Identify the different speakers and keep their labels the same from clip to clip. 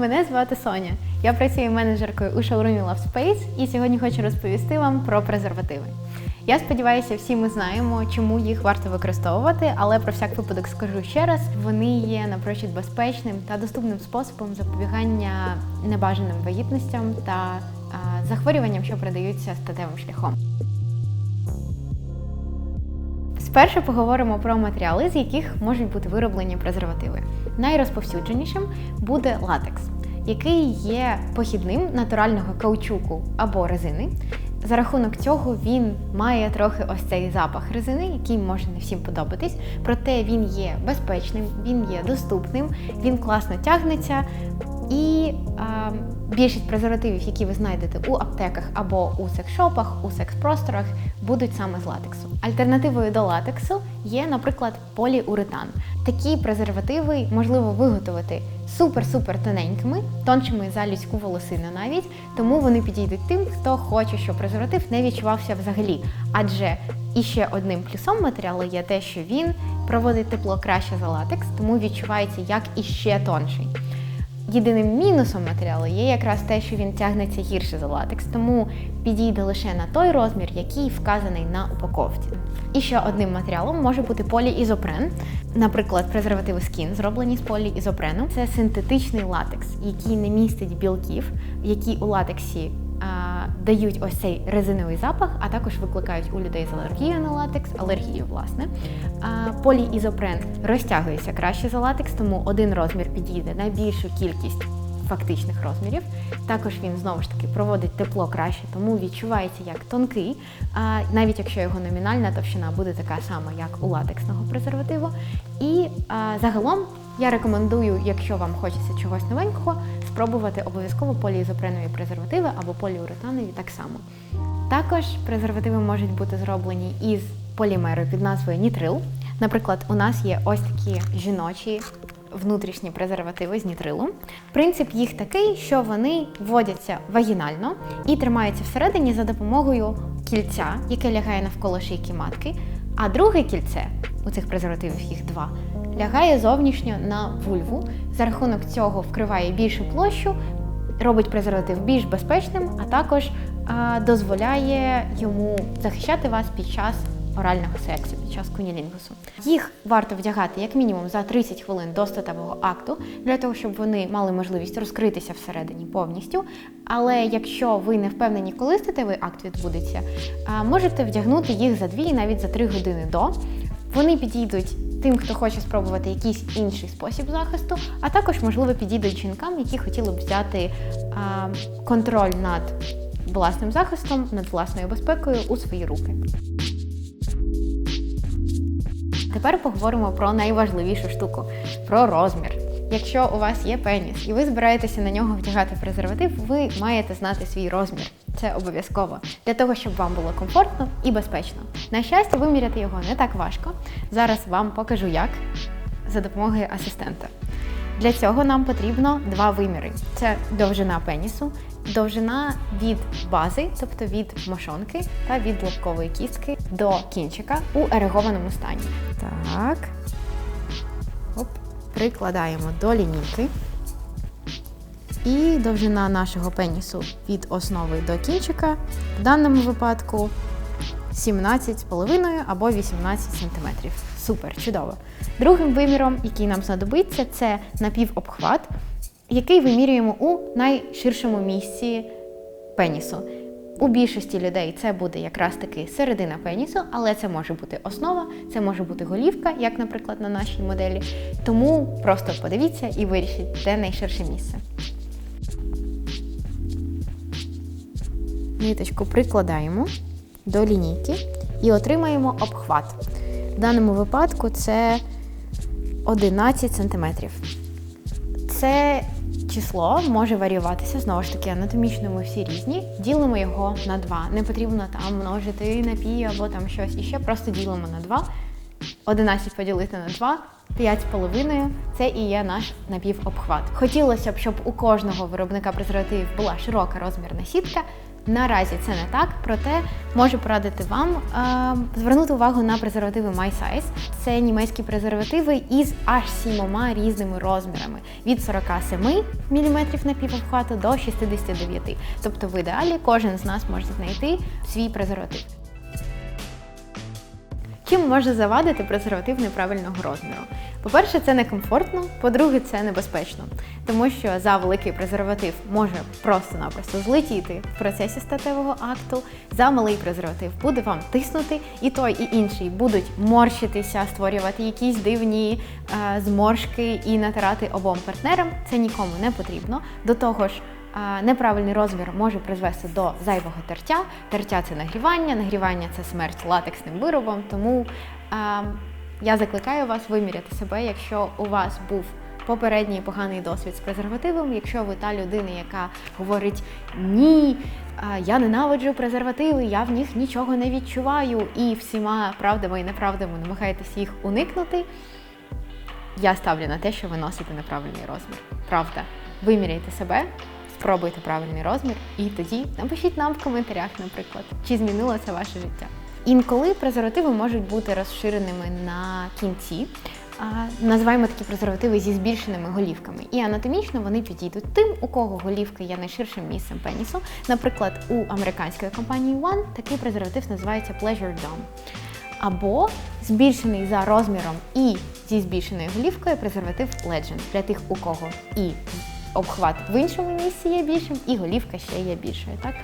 Speaker 1: Мене звати Соня. Я працюю менеджеркою у шоурумі Love Space і сьогодні хочу розповісти вам про презервативи. Я сподіваюся, всі ми знаємо, чому їх варто використовувати, але про всяк випадок скажу ще раз: вони є напрочуд безпечним та доступним способом запобігання небажаним вагітностям та а, захворюванням, що передаються статевим шляхом. Спершу поговоримо про матеріали, з яких можуть бути вироблені презервативи. Найрозповсюдженішим буде латекс, який є похідним натурального каучуку або резини. За рахунок цього він має трохи ось цей запах резини, який може не всім подобатись. Проте він є безпечним, він є доступним, він класно тягнеться. І а, більшість презервативів, які ви знайдете у аптеках або у секшопах, у секс-просторах, будуть саме з латексу. Альтернативою до латексу є, наприклад, поліуретан. Такі презервативи можливо виготовити супер-супер тоненькими, тоншими за людську волосину навіть, тому вони підійдуть тим, хто хоче, щоб презерватив не відчувався взагалі. Адже іще одним плюсом матеріалу є те, що він проводить тепло краще за латекс, тому відчувається як іще тонший. Єдиним мінусом матеріалу є якраз те, що він тягнеться гірше за латекс, тому підійде лише на той розмір, який вказаний на упаковці. І ще одним матеріалом може бути поліізопрен, наприклад, презервативи скін, зроблені з поліізопрену. Це синтетичний латекс, який не містить білків, які у латексі дають ось цей резиновий запах, а також викликають у людей з алергією на латекс, алергію, власне. Поліізопрен розтягується краще за латекс, тому один розмір підійде на більшу кількість фактичних розмірів. Також він знову ж таки проводить тепло краще, тому відчувається як тонкий, а, навіть якщо його номінальна товщина буде така сама, як у латексного презервативу. І а, загалом я рекомендую, якщо вам хочеться чогось новенького, спробувати обов'язково поліізопренові презервативи або поліуретанові так само. Також презервативи можуть бути зроблені із полімеру під назвою нітрил. Наприклад, у нас є ось такі жіночі внутрішні презервативи з нітрилу. Принцип їх такий, що вони вводяться вагінально і тримаються всередині за допомогою кільця, яке лягає навколо шийки матки. А друге кільце у цих презервативів їх два лягає зовнішньо на вульву. За рахунок цього вкриває більшу площу, робить презерватив більш безпечним, а також а, дозволяє йому захищати вас під час орального сексу, під час кунілінгусу. Їх варто вдягати як мінімум за 30 хвилин до статевого акту, для того, щоб вони мали можливість розкритися всередині повністю. Але якщо ви не впевнені, коли статевий акт відбудеться, а, можете вдягнути їх за 2 і навіть за 3 години до. Вони підійдуть тим, хто хоче спробувати якийсь інший спосіб захисту, а також, можливо, підійдуть жінкам, які хотіли б взяти а, контроль над власним захистом, над власною безпекою у свої руки. Тепер поговоримо про найважливішу штуку про розмір. Якщо у вас є пеніс і ви збираєтеся на нього вдягати презерватив, ви маєте знати свій розмір. Це обов'язково для того, щоб вам було комфортно і безпечно. На щастя, виміряти його не так важко. Зараз вам покажу як за допомогою асистента. Для цього нам потрібно два виміри: це довжина пенісу, довжина від бази, тобто від мошонки, та від лобкової кістки до кінчика у ерегованому стані. Так. Прикладаємо до лінійки. І довжина нашого пенісу від основи до кінчика в даному випадку 17,5 або 18 см. Супер, чудово. Другим виміром, який нам знадобиться, це напівобхват, який вимірюємо у найширшому місці пенісу. У більшості людей це буде якраз таки середина пенісу, але це може бути основа, це може бути голівка, як, наприклад, на нашій моделі. Тому просто подивіться і вирішіть, де найширше місце. Ниточку прикладаємо до лінійки і отримаємо обхват. В даному випадку це 11 см. Це число може варіюватися, знову ж таки, анатомічно ми всі різні. Ділимо його на 2. Не потрібно там множити на пі або там щось іще, просто ділимо на 2. 11 поділити на 2. 5,5 це і є наш напівобхват. Хотілося б, щоб у кожного виробника презервативів була широка розмірна сітка. Наразі це не так, проте можу порадити вам е, звернути увагу на презервативи MySize. Це німецькі презервативи із аж сімома різними розмірами від 47 мм напівобхвату до 69 Тобто в ідеалі кожен з нас може знайти свій презерватив. Чим може завадити презерватив неправильного розміру? По-перше, це некомфортно, по-друге, це небезпечно, тому що за великий презерватив може просто-напросто злетіти в процесі статевого акту. За малий презерватив буде вам тиснути, і той, і інший будуть морщитися, створювати якісь дивні е, зморшки і натирати обом партнерам. Це нікому не потрібно. До того ж. Неправильний розмір може призвести до зайвого тертя. Тертя це нагрівання, нагрівання це смерть латексним виробом. Тому а, я закликаю вас виміряти себе, якщо у вас був попередній поганий досвід з презервативом, якщо ви та людина, яка говорить ні, я ненавиджу презервативи, я в них нічого не відчуваю, і всіма правдами і неправдами намагаєтесь їх уникнути. Я ставлю на те, що ви носите неправильний розмір. Правда, виміряйте себе. Спробуйте правильний розмір, і тоді напишіть нам в коментарях, наприклад, чи змінило це ваше життя. Інколи презервативи можуть бути розширеними на кінці. Називаємо такі презервативи зі збільшеними голівками. І анатомічно вони підійдуть тим, у кого голівка є найширшим місцем пенісу. Наприклад, у американської компанії One такий презерватив називається Pleasure Dome. Або збільшений за розміром і зі збільшеною голівкою презерватив Legend для тих, у кого і обхват в іншому місці є більшим, і голівка ще є більшою. Так?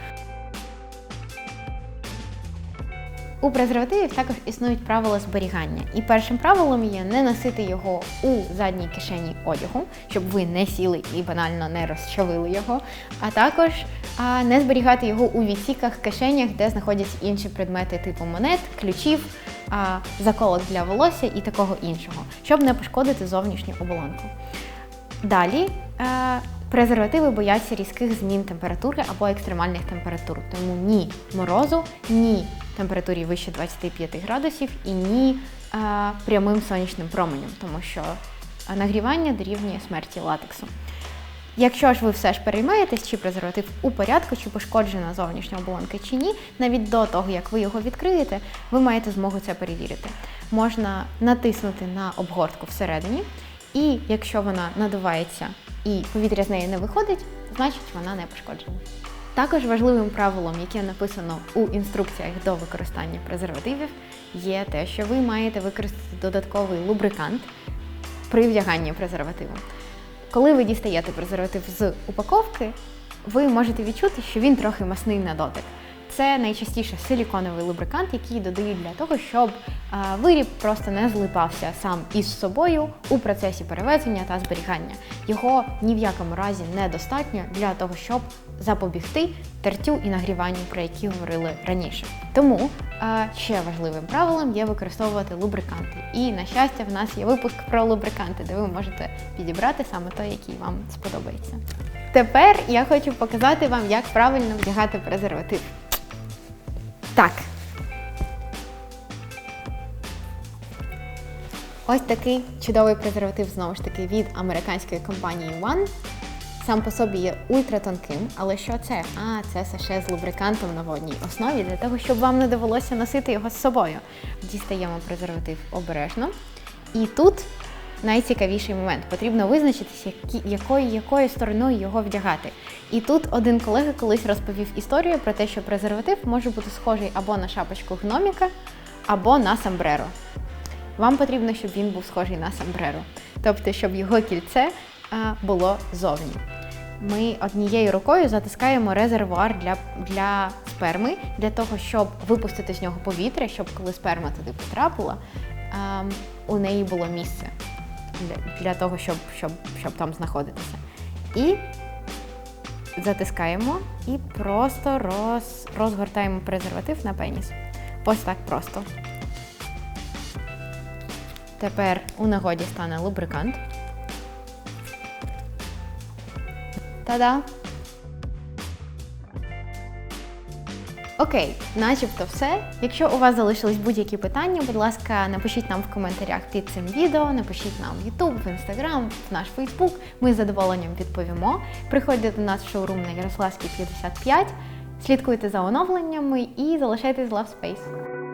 Speaker 1: У презервативів також існують правила зберігання. І першим правилом є не носити його у задній кишені одягу, щоб ви не сіли і банально не розчавили його, а також а, не зберігати його у відсіках, кишенях, де знаходяться інші предмети типу монет, ключів, а, заколок для волосся і такого іншого, щоб не пошкодити зовнішню оболонку. Далі е, презервативи бояться різких змін температури або екстремальних температур. Тому ні морозу, ні температурі вище 25 градусів і ні е, прямим сонячним променям, тому що нагрівання дорівнює смерті латексу. Якщо ж ви все ж переймаєтесь, чи презерватив у порядку, чи пошкоджена зовнішня оболонка чи ні, навіть до того, як ви його відкриєте, ви маєте змогу це перевірити. Можна натиснути на обгортку всередині. І якщо вона надувається і повітря з неї не виходить, значить вона не пошкоджена. Також важливим правилом, яке написано у інструкціях до використання презервативів, є те, що ви маєте використати додатковий лубрикант при вдяганні презервативу. Коли ви дістаєте презерватив з упаковки, ви можете відчути, що він трохи масний на дотик. Це найчастіше силіконовий лубрикант, який додають для того, щоб виріб просто не злипався сам із собою у процесі перевезення та зберігання. Його ні в якому разі недостатньо для того, щоб запобігти тертю і нагріванню, про які говорили раніше. Тому ще важливим правилом є використовувати лубриканти. І на щастя, в нас є випуск про лубриканти, де ви можете підібрати саме той, який вам сподобається. Тепер я хочу показати вам, як правильно вдягати презерватив. Так. Ось такий чудовий презерватив, знову ж таки, від американської компанії One. Сам по собі є ультратонким, але що це? А, це саше з лубрикантом на водній основі для того, щоб вам не довелося носити його з собою. Дістаємо презерватив обережно. І тут найцікавіший момент. Потрібно визначитися, якою якою стороною його вдягати. І тут один колега колись розповів історію про те, що презерватив може бути схожий або на шапочку гноміка, або на самбреро. Вам потрібно, щоб він був схожий на самбреро. Тобто, щоб його кільце було зовні. Ми однією рукою затискаємо резервуар для для сперми, для того, щоб випустити з нього повітря, щоб коли сперма туди потрапила, у неї було місце для, для того, щоб, щоб, щоб там знаходитися. І затискаємо і просто роз, розгортаємо презерватив на пеніс. Ось так просто. Тепер у нагоді стане лубрикант. Та-да! Окей, начебто все. Якщо у вас залишились будь-які питання, будь ласка, напишіть нам в коментарях під цим відео, напишіть нам в YouTube, в Instagram, в наш Facebook. Ми з задоволенням відповімо. Приходьте до нас в шоурум на Ярославській 55. Слідкуйте за оновленнями і залишайтесь в Love Space.